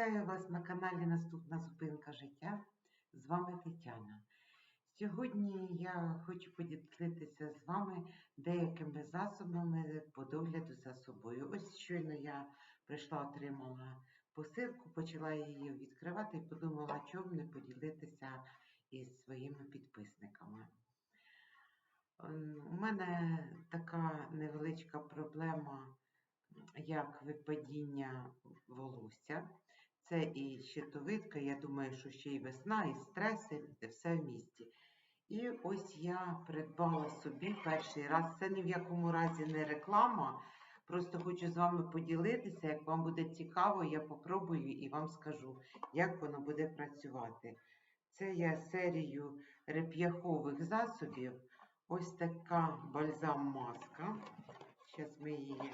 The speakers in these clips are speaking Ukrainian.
Вітаю вас на каналі Наступна зупинка життя. З вами Тетяна. Сьогодні я хочу поділитися з вами деякими засобами по догляду за собою. Ось щойно я прийшла, отримала посилку, почала її відкривати і подумала, чому не поділитися із своїми підписниками. Ем, У мене така невеличка проблема, як випадіння волосся. Це і щитовидка, я думаю, що ще й весна, і стреси, все в місті. І ось я придбала собі перший раз. Це ні в якому разі не реклама. Просто хочу з вами поділитися. Як вам буде цікаво, я попробую і вам скажу, як воно буде працювати. Це я серію реп'яхових засобів. Ось така бальзам-маска. Зараз ми її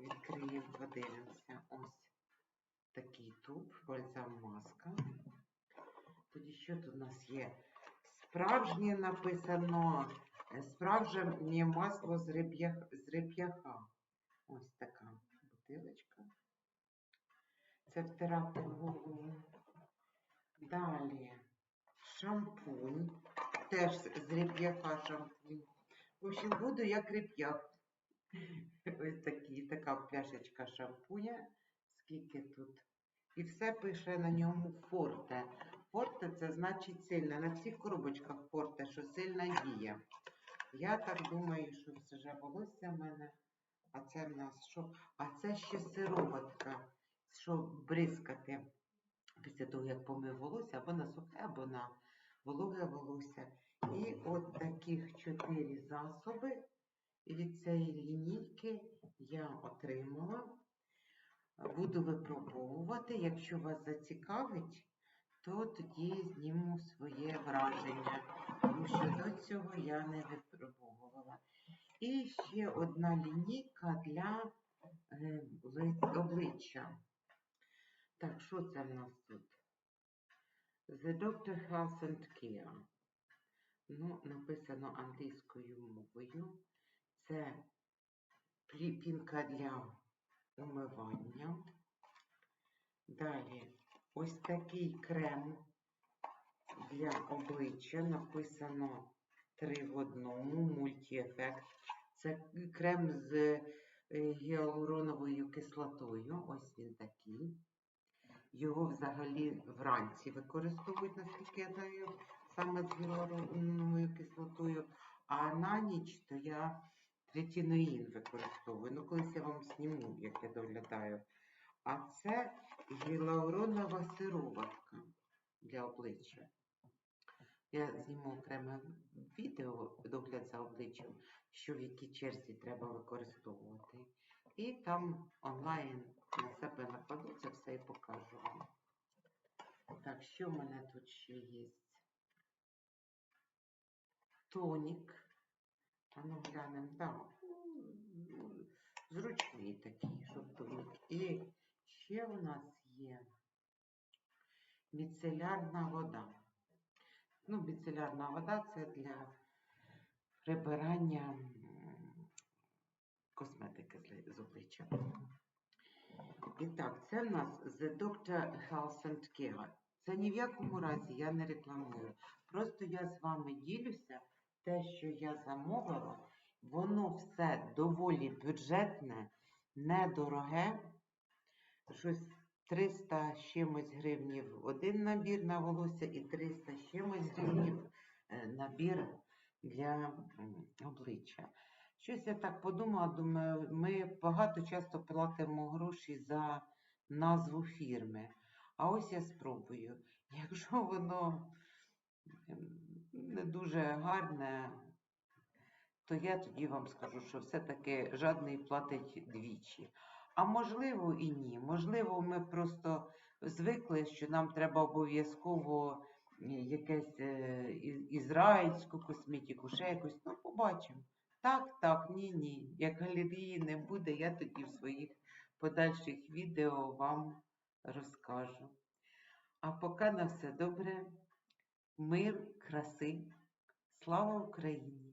відкриємо, подивимося. Ось такий туб, бальзам-маска. Тоді що тут у нас є? Справжнє написано, е, справжнє масло з реп'ях- з реп'яха. Ось така бутилочка. Це втирати в голову. Далі шампунь. Теж з реп'яха шампунь. В общем, буду як реп'ях. Ось такі, така пляшечка шампуня. Скільки тут? І все пише на ньому форте. Форте це значить сильна. На всіх коробочках форте, що сильна дія. Я так думаю, що це вже волосся в мене. А це в нас що? А це ще сироватка, щоб бризкати після того, як помив волосся, або на сухе, або на вологе волосся. І от таких чотири засоби від цієї лінійки я отримала. Буду випробовувати. Якщо вас зацікавить, то тоді зніму своє враження, тому що до цього я не випробовувала. І ще одна лінійка для е, обличчя. Так, що це в нас тут? The Doctor Health and Care. Ну, написано англійською мовою. Це плі- пінка для умивання. Далі ось такий крем для обличчя. Написано 3 в одному, мультіефект. Це крем з е, гіалуроновою кислотою. Ось він такий. Його взагалі вранці використовують, наскільки я знаю, саме з гіалуроновою кислотою. А на ніч то я третіноїн використовую. Ну, колись я вам зніму, як я доглядаю. А це гіалуронова сироватка для обличчя. Я зніму окреме відео догляд за обличчям, що в якій черзі треба використовувати. І там онлайн на себе накладу це все і покажу вам. Так, що в мене тут ще є? Тонік. А ну глянемо, так. Зручний такий, щоб тонік. І ще у нас є міцелярна вода. Ну, міцелярна вода це для прибирання косметики з обличчя. І так, це в нас The Doctor Health and Care. Це ні в якому разі я не рекламую. Просто я з вами ділюся те, що я замовила. Воно все доволі бюджетне, недороге. Щось 300 з чимось гривнів один набір на волосся і 300 з чимось гривнів е, набір для обличчя. Щось я так подумала, думаю, ми багато часто платимо гроші за назву фірми. А ось я спробую. Якщо воно не дуже гарне, то я тоді вам скажу, що все-таки жадний платить двічі. А можливо і ні. Можливо, ми просто звикли, що нам треба обов'язково е, якесь е, ізраїльську косметику, ще якусь. Ну, побачимо. Так, так, ні, ні. Як галереї не буде, я тоді в своїх подальших відео вам розкажу. А поки на все добре. Мир, краси. Слава Україні!